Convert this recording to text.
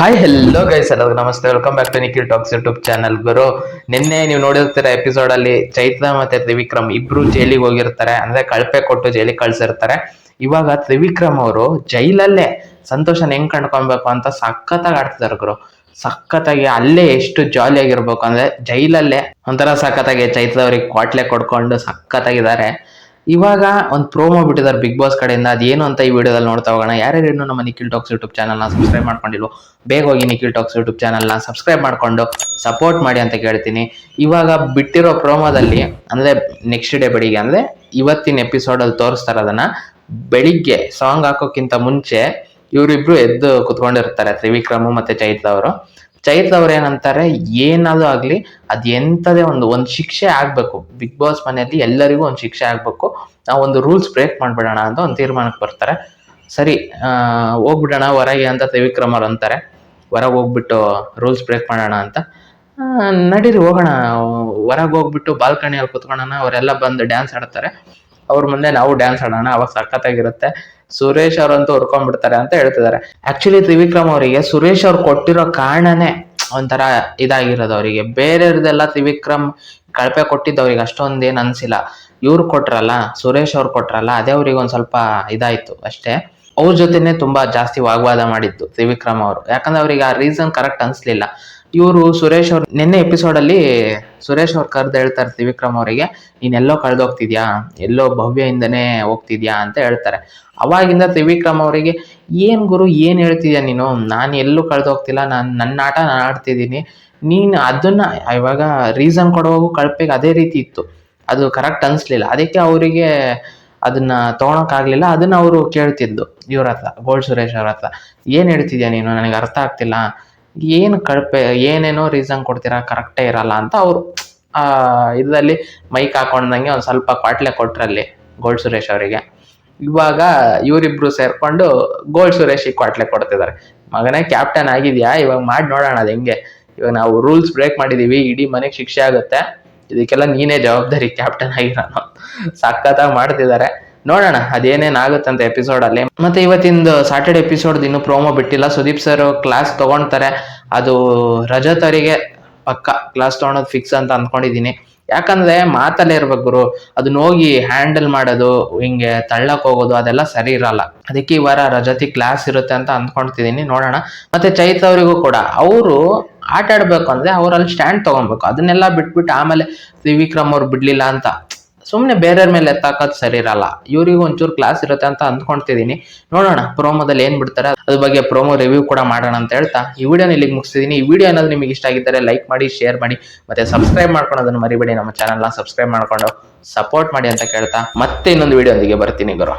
Hi hello guys ಎಲ್ಲರಿಗೂ ನಮಸ್ತೆ. Welcome back to Nikhil Talks YouTube channel ಗುರು, ನಿನ್ನೆ ನೀವು ನೋಡಿರ್ತೀರ ಎಪಿಸೋಡ್ ಅಲ್ಲಿ ಚೈತ್ರ ಮತ್ತೆ ತ್ರಿವಿಕ್ರಮ್ ಇಬ್ರು ಜೈಲಿಗೆ ಹೋಗಿರ್ತಾರೆ. ಅಂದ್ರೆ ಕಳಪೆ ಕೊಟ್ಟು ಜೈಲಿಗೆ ಕಳ್ಸಿರ್ತಾರೆ. ಇವಾಗ ತ್ರಿವಿಕ್ರಮ್ ಅವರು ಜೈಲಲ್ಲೇ ಸಂತೋಷನ ಹೆಂಗ್ ಕಂಡ್ಕೊಬೇಕು ಅಂತ ಸಖತ್ತಾಗಿ ಆಡ್ತಿದಾರೆ ಗುರು. ಸಖತ್ತಾಗಿ ಅಲ್ಲೇ ಎಷ್ಟು ಜಾಲಿ ಆಗಿರ್ಬೇಕು ಅಂದ್ರೆ ಜೈಲಲ್ಲೇ ಒಂಥರ ಸಖತ್ತಾಗಿ ಚೈತ್ರ ಅವ್ರಿಗೆ ಕ್ವಾಟ್ಲೆ ಕೊಡ್ಕೊಂಡು ಸಖತ್ತಾಗಿದ್ದಾರೆ. ಇವಾಗ ಒಂದು ಪ್ರೋಮೋ ಬಿಟ್ಟಿದ್ದಾರೆ ಬಿಗ್ ಬಾಸ್ ಕಡೆಯಿಂದ. ಅದೇನು ಅಂತ ಈ ವಿಡಿಯೋದಲ್ಲಿ ನೋಡ್ತಾ ಹೋಗೋಣ. ಯಾರ್ಯಾರು ಇನ್ನೂ ನಮ್ಮ ನಿಖಿಲ್ ಟಾಕ್ಸ್ ಯೂಟ್ಯೂಬ್ ಚಾನಲ್ನ ಸಬ್ಸ್ಕ್ರೈಬ್ ಮಾಡ್ಕೊಂಡಿಲ್ವೋ, ಬೇಗ ಹೋಗಿ ನಿಖಿಲ್ ಟಾಕ್ಸ್ ಯೂಟ್ಯೂಬ್ ಚಾನಲ್ನ ಸಬ್ಸ್ಕ್ರೈಬ್ ಮಾಡ್ಕೊಂಡು ಸಪೋರ್ಟ್ ಮಾಡಿ ಅಂತ ಕೇಳ್ತೀನಿ. ಇವಾಗ ಬಿಟ್ಟಿರೋ ಪ್ರೋಮೋದಲ್ಲಿ ಅಂದರೆ ನೆಕ್ಸ್ಟ್ ಡೇ ಬೆಳಿಗ್ಗೆ, ಅಂದರೆ ಇವತ್ತಿನ ಎಪಿಸೋಡಲ್ಲಿ ತೋರಿಸ್ತಾರೆ ಅದನ್ನ ಬೆಳಿಗ್ಗೆ ಸಾಂಗ್ ಹಾಕೋಕ್ಕಿಂತ ಮುಂಚೆ ಇವರಿಬ್ರು ಎದ್ದು ಕುತ್ಕೊಂಡಿರ್ತಾರೆ, ತ್ರಿವಿಕ್ರಮು ಮತ್ತೆ ಚೈತ್ರ ಅವರು. ಚೈತ್ರ ಏನಂತಾರೆ, ಏನಾದ್ರು ಆಗ್ಲಿ ಅದ್ ಎಂತದೇ ಒಂದು, ಒಂದ್ ಶಿಕ್ಷೆ ಆಗ್ಬೇಕು. ಬಿಗ್ ಬಾಸ್ ಮನೆಯಲ್ಲಿ ಎಲ್ಲರಿಗೂ ಒಂದ್ ಶಿಕ್ಷೆ ಆಗ್ಬೇಕು. ನಾವು ಒಂದು ರೂಲ್ಸ್ ಬ್ರೇಕ್ ಮಾಡ್ಬಿಡೋಣ ಅಂತ ಒಂದು ತೀರ್ಮಾನಕ್ಕೆ ಬರ್ತಾರೆ. ಸರಿ ಹೋಗ್ಬಿಡೋಣ, ಹೊರಗೆ ಅಂತ ತ್ರಿವಿಕ್ರಮ್ ಅಂತಾರೆ. ಹೊರಗೆ ಹೋಗ್ಬಿಟ್ಟು ರೂಲ್ಸ್ ಬ್ರೇಕ್ ಮಾಡೋಣ ಅಂತ. ನಡೀರಿ, ಹೋಗೋಣ. ಹೊರಗೆ ಹೋಗ್ಬಿಟ್ಟು ಬಾಲ್ಕನಿಯಲ್ಲಿ ಕುತ್ಕೊಳ್ಳೋಣ ಅವರೆಲ್ಲ ಬಂದು ಡ್ಯಾನ್ಸ್ ಆಡ್ತಾರೆ. ಅವ್ರ ಮುಂದೆ ನಾವು ಡ್ಯಾನ್ಸ್ ಆಡೋಣ. ಅವಾಗ ಸಖತ್ತಾಗಿರುತ್ತೆ. ಸುರೇಶ್ ಅವರಂತೂ ಹುರ್ಕೊಂಡ್ಬಿಡ್ತಾರೆ ಅಂತ ಹೇಳ್ತಿದ್ದಾರೆ. ಆಕ್ಚುಲಿ ತ್ರಿವಿಕ್ರಮ್ ಅವರಿಗೆ ಸುರೇಶ್ ಅವ್ರು ಕೊಟ್ಟಿರೋ ಕಾರಣನೇ ಒಂಥರ ಇದಾಗಿರೋದು ಅವರಿಗೆ. ಬೇರೆಯವ್ರದೆಲ್ಲ ತ್ರಿವಿಕ್ರಮ್ ಕಳಪೆ ಕೊಟ್ಟಿದ್ದು ಅವ್ರಿಗೆ ಅಷ್ಟೊಂದೇನು ಅನ್ಸಿಲ್ಲ. ಇವ್ರು ಕೊಟ್ರಲ್ಲ, ಸುರೇಶ್ ಅವ್ರು ಕೊಟ್ರಲ್ಲ, ಅದೇ ಅವ್ರಿಗೆ ಒಂದು ಸ್ವಲ್ಪ ಇದಾಯಿತು ಅಷ್ಟೇ. ಅವ್ರ ಜೊತೆನೆ ತುಂಬಾ ಜಾಸ್ತಿ ವಾಗ್ವಾದ ಮಾಡಿದ್ದು ತ್ರಿವಿಕ್ರಮ್ ಅವರು. ಯಾಕಂದ್ರೆ ಅವ್ರಿಗೆ ಆ ರೀಸನ್ ಕರೆಕ್ಟ್ ಅನ್ಸ್ಲಿಲ್ಲ. ಇವರು ಸುರೇಶ್ ಅವ್ರು, ನಿನ್ನೆ ಎಪಿಸೋಡ್ ಅಲ್ಲಿ ಸುರೇಶ್ ಅವ್ರು ಕರೆದು ಹೇಳ್ತಾರೆ ತ್ರಿವಿಕ್ರಮ್ ಅವರಿಗೆ, ನೀನ್ ಎಲ್ಲೋ ಕಳ್ದೋಗ್ತಿದ್ಯಾ? ಎಲ್ಲೋ ಭವ್ಯಯಿಂದನೇ ಹೋಗ್ತಿದ್ಯಾ? ಅಂತ ಹೇಳ್ತಾರೆ. ಅವಾಗಿಂದ ತ್ರಿವಿಕ್ರಮ್ ಅವರಿಗೆ, ಏನ್ ಗುರು, ಏನ್ ಹೇಳ್ತಿದ್ಯಾ ನೀನು? ನಾನು ಎಲ್ಲೂ ಕಳ್ದೋಗ್ತಿಲ್ಲ. ನಾನು ನನ್ನ ಆಟ ನಾನು ಆಡ್ತಿದ್ದೀನಿ. ನೀನು ಅದನ್ನ ಇವಾಗ ರೀಸನ್ ಕೊಡುವಾಗೂ ಕಳಪೆಗೆ ಅದೇ ರೀತಿ ಇತ್ತು. ಅದು ಕರೆಕ್ಟ್ ಅನ್ಸ್ಲಿಲ್ಲ. ಅದಕ್ಕೆ ಅವರಿಗೆ ಅದನ್ನ ತಗೊಳಕ್ಕಾಗ್ಲಿಲ್ಲ. ಅದನ್ನ ಅವರು ಕೇಳ್ತಿದ್ದು. ಇವ್ರ ಹತ್ರ ಗೋಲ್ಡ್ ಸುರೇಶ್ ಅವ್ರ ಹತ್ರ ಏನು ಹೇಳ್ತಿದ್ಯಾ ನೀನು? ನನಗೆ ಅರ್ಥ ಆಗ್ತಿಲ್ಲ. ಏನು ಕಳಪೆ, ಏನೇನೋ ರೀಸನ್ ಕೊಡ್ತೀರಾ? ಕರೆಕ್ಟೇ ಇರಲ್ಲ ಅಂತ ಅವರು ಇದರಲ್ಲಿ ಮೈಕ್ ಹಾಕೊಂಡಂಗೆ ಒಂದು ಸ್ವಲ್ಪ ಕ್ವಾಟ್ಲೆ ಕೊಟ್ರಲ್ಲಿ ಗೋಲ್ಡ್ ಸುರೇಶ್ ಅವರಿಗೆ. ಇವಾಗ ಇವರಿಬ್ರು ಸೇರ್ಕೊಂಡು ಗೋಲ್ಡ್ ಸುರೇಶಿಗೆ ಕ್ವಾಟ್ಲೆ ಕೊಡ್ತಿದ್ದಾರೆ ಮಗನೇ ಕ್ಯಾಪ್ಟನ್ ಆಗಿದ್ಯಾ? ಇವಾಗ ಮಾಡಿ ನೋಡೋಣ ಅದು ಹೆಂಗೆ. ಇವಾಗ ನಾವು ರೂಲ್ಸ್ ಬ್ರೇಕ್ ಮಾಡಿದೀವಿ, ಇಡೀ ಮನೆಗೆ ಶಿಕ್ಷೆ ಆಗುತ್ತೆ. ಇದಕ್ಕೆಲ್ಲ ನೀನೇ ಜವಾಬ್ದಾರಿ ಕ್ಯಾಪ್ಟನ್ ಆಗಿರೋ ಸಖತ್ತಾಗಿ ಮಾಡ್ತಿದ್ದಾರೆ ನೋಡೋಣ, ಅದೇನೇನು ಆಗುತ್ತಂತ ಅಂತ ಎಪಿಸೋಡ್ ಅಲ್ಲಿ. ಮತ್ತೆ ಇವತ್ತಿಂದು ಸಾಟರ್ಡೆ ಎಪಿಸೋಡ್ ಇನ್ನು ಪ್ರೋಮೋ ಬಿಟ್ಟಿಲ್ಲ. ಸುದೀಪ್ ಸರ್ ಕ್ಲಾಸ್ ತಗೊಂತಾರೆ ಅದು ರಜತ್ ಅವರಿಗೆ ಪಕ್ಕ ಕ್ಲಾಸ್ ತಗೊಳೋದು ಫಿಕ್ಸ್ ಅಂತ ಅನ್ಕೊಂಡಿದೀನಿ. ಯಾಕಂದ್ರೆ ಮಾತಲ್ಲೇ ಇರ್ಬೇಕು ಗುರು. ಅದನ್ನ ಹೋಗಿ ಹ್ಯಾಂಡಲ್ ಮಾಡೋದು, ಹಿಂಗೆ ತಳ್ಳಕ್ ಹೋಗೋದು, ಅದೆಲ್ಲ ಸರಿ ಇರಲ್ಲ. ಅದಕ್ಕೆ ಈ ವಾರ ರಜತಿ ಕ್ಲಾಸ್ ಇರುತ್ತೆ ಅಂತ ಅಂದ್ಕೊಂತಿದೀನಿ ನೋಡೋಣ. ಮತ್ತೆ ಚೈತ್ ಅವರಿಗೂ ಕೂಡ. ಅವರು ಆಟ ಆಡ್ಬೇಕು ಅಂದ್ರೆ ಅವ್ರಲ್ಲಿ ಸ್ಟ್ಯಾಂಡ್ ತಗೊಬೇಕು ಅದನ್ನೆಲ್ಲ ಬಿಟ್ಬಿಟ್ಟು ಆಮೇಲೆ ತ್ರಿವಿಕ್ರಮ್ ಅವ್ರು ಬಿಡ್ಲಿಲ್ಲ ಅಂತ. ಸುಮ್ಮನೆ ಬೇರೆಯವ್ರ ಮೇಲೆ ಎತ್ತಾಕೋದು ಸರಿ ಇರಲ್ಲ. ಇವ್ರಿಗೂ ಒಂಚೂರು ಕ್ಲಾಸ್ ಇರುತ್ತೆ ಅಂತ ಅಂದ್ಕೊಂತಿದೀನಿ ನೋಡೋಣ ಪ್ರೋಮೋದಲ್ಲಿ ಏನು ಬಿಡ್ತಾರೆ, ಅದ್ರ ಬಗ್ಗೆ ಪ್ರೋಮೋ ರಿವ್ಯೂ ಕೂಡ ಮಾಡೋಣ ಅಂತ ಹೇಳ್ತಾ, ಈ ವಿಡಿಯೋನ ಇಲ್ಲಿಗೆ ಮುಗಿಸ್ತಿದೀನಿ. ಈ ವಿಡಿಯೋ ಏನಾದರೂ ನಿಮಗೆ ಇಷ್ಟ ಆಗಿದ್ದರೆ ಲೈಕ್ ಮಾಡಿ ಶೇರ್ ಮಾಡಿ, ಮತ್ತೆ ಸಬ್ಸ್ಕ್ರೈಬ್ ಮಾಡ್ಕೊಳೋದನ್ನು ಮರಿಬೇಡಿ. ನಮ್ಮ ಚಾನಲ್ನ ಸಬ್ಸ್ಕ್ರೈಬ್ ಮಾಡ್ಕೊಂಡು ಸಪೋರ್ಟ್ ಮಾಡಿ ಅಂತ ಕೇಳ್ತಾ, ಮತ್ತೆ ಇನ್ನೊಂದು ವಿಡಿಯೋ ಒಂದಿಗೆ ಬರ್ತೀನಿ ಗುರು.